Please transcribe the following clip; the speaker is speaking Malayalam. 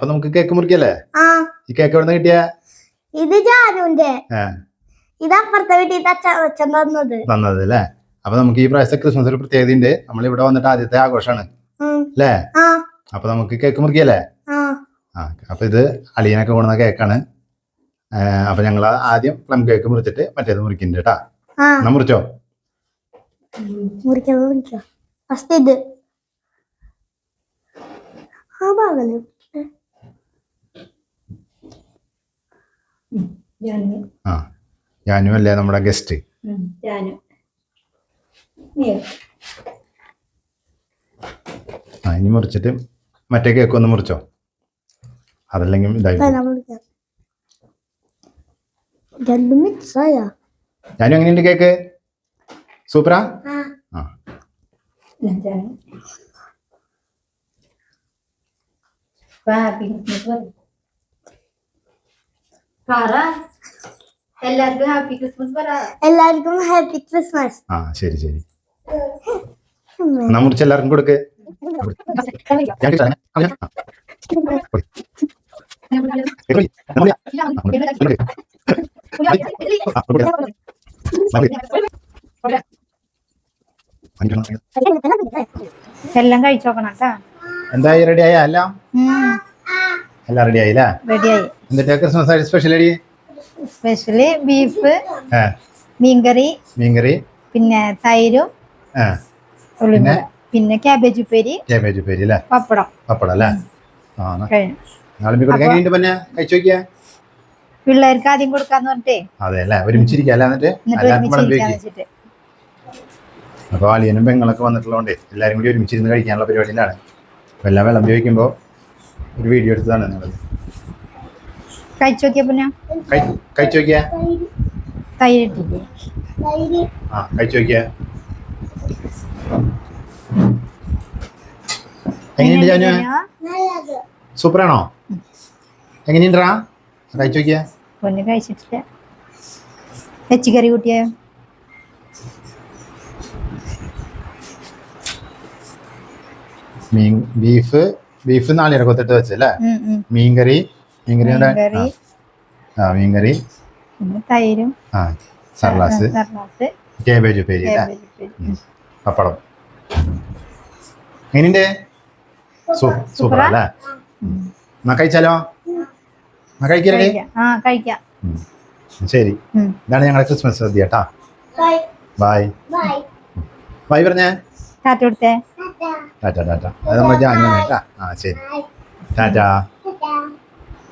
അപ്പൊ നമുക്ക് കേക്ക് മുറിക്കല്ലേ? ഈ കേക്ക് എവിടെ നിന്ന് കിട്ടിയ? ഇത് ഏ ഇത് അപ്പുറത്തെ വീട്ടിൽ അച്ഛൻ തന്നത്. തന്നത് അല്ലേ അപ്പൊ നമുക്ക് ഈ പ്രാവശ്യത്തെ ക്രിസ്മസ് ഒരു പ്രത്യേകത ഉണ്ട്. നമ്മൾ ഇവിടെ വന്നിട്ട് ആദ്യത്തെ ആഘോഷമാണ്. അല്ലേ? അപ്പൊ നമുക്ക് കേക്ക് മുറിക്കല്ലേ? ആ. അപ്പൊ ഇത് അളിയനൊക്കെ കൊണ്ടുവന്ന കേക്കാണ് അപ്പൊ ഞങ്ങൾ ആദ്യം പ്ലം കേക്ക് മുറിച്ചിട്ട് മറ്റേത് മുറിക്കുന്നുണ്ട് കേട്ടാ. എന്നാ മുറിച്ചോ? മുറിക്കാം മുറിക്കാം. ഫസ്റ്റ് ഇത്. ആ ഭാഗല്ലേ ആ ഞാനും അല്ലേ നമ്മുടെ ഗസ്റ്റ് ആ ഇനി മുറിച്ചിട്ട് മറ്റേ കേക്ക് ഒന്ന് മുറിച്ചോ? അതല്ലെങ്കിൽ ഇതായി ഞാനും എങ്ങനെയുണ്ട് കേക്ക് സൂപ്പറാ ആ. പറ. എല്ലാവർക്കും ഹാപ്പി ക്രിസ്മസ് പറ. എല്ലാവർക്കും ഹാപ്പി ക്രിസ്മസ്. ആ ശരി ശരി. എന്നാ മുറിച്ച് എല്ലാവർക്കും കൊടുക്ക്. എല്ലാം കഴിച്ചോക്കണം കേട്ടാ എന്തായി? റെഡി ആയ? എല്ലാം? എല്ലാം റെഡി ആയില്ലേ? റെഡിയായി എന്നിട്ട് ക്രിസ്മസ് ആയിട്ട് സ്പെഷ്യൽ അടി സ്പെഷ്യൽ ബീഫ് മീൻകറി മീൻകറി. പിന്നെ തൈരും പിന്നെ? പിന്നെ ക്യാബേജ് ഉപ്പേരി ക്യാബേജ് ഉപ്പേരി അല്ലേ? പപ്പടം. പപ്പടം അല്ലേ? പിള്ളേർക്ക് ആദ്യം കൊടുക്കാന്ന് പറഞ്ഞിട്ടേ. അതെ അല്ലേ? എന്നിട്ട്? അപ്പോൾ അളിയനും പെങ്ങളൊക്കെ വന്നിട്ടുള്ളതുകൊണ്ട് എല്ലാവരും കൂടി ഒരുമിച്ചിരുന്ന് കഴിക്കാനുള്ള പരിപാടിയിലാണ്. അപ്പോൾ എല്ലാം വിളമ്പി വയ്ക്കുമ്പോൾ ഒരു വീഡിയോ എടുത്തതാണ് നിങ്ങളത് കഴിച്ചു നോക്കിയ പിന്നെ? കഴി- കഴിച്ചു നോക്കിയാ തൈര് ഇട്ടില്ലേ ആ കഴിച്ചു നോക്കിയാ എങ്ങനെയുണ്ട് ജാനു സൂപ്പറാണോ? എങ്ങനെയുണ്ടാ കഴിച്ചു നോക്കിയാ പൊന്ന് കഴിച്ചിട്ടില്ല. എച്ചിക്കറി കൂട്ടിയ മീൻ ബീഫ് ബീഫ് നാളിനെ കൊത്തിട്ട് വെച്ചല്ലേ? മീൻകറി മീൻകറി ആ മീൻകറി. പിന്നെ തൈരും. ആ സർലാസ്. സർലാസ്. കേബേജ് ഉപ്പേരി പപ്പടം. എങ്ങനെയുണ്ട്? സൂപ്പർ അല്ലേ. എന്നാ കഴിച്ചാലോ? എന്നാ കഴിക്കലേ ആ കഴിക്കാം. ശരി. ഇതാണ് ഞങ്ങളെ ക്രിസ്മസ് സദ്യ കേട്ടാ. ബൈ. Bye bye. ബായ് പറഞ്ഞേ. Tata tata. Tata tata. അത് ആ ശരി. ടാറ്റ.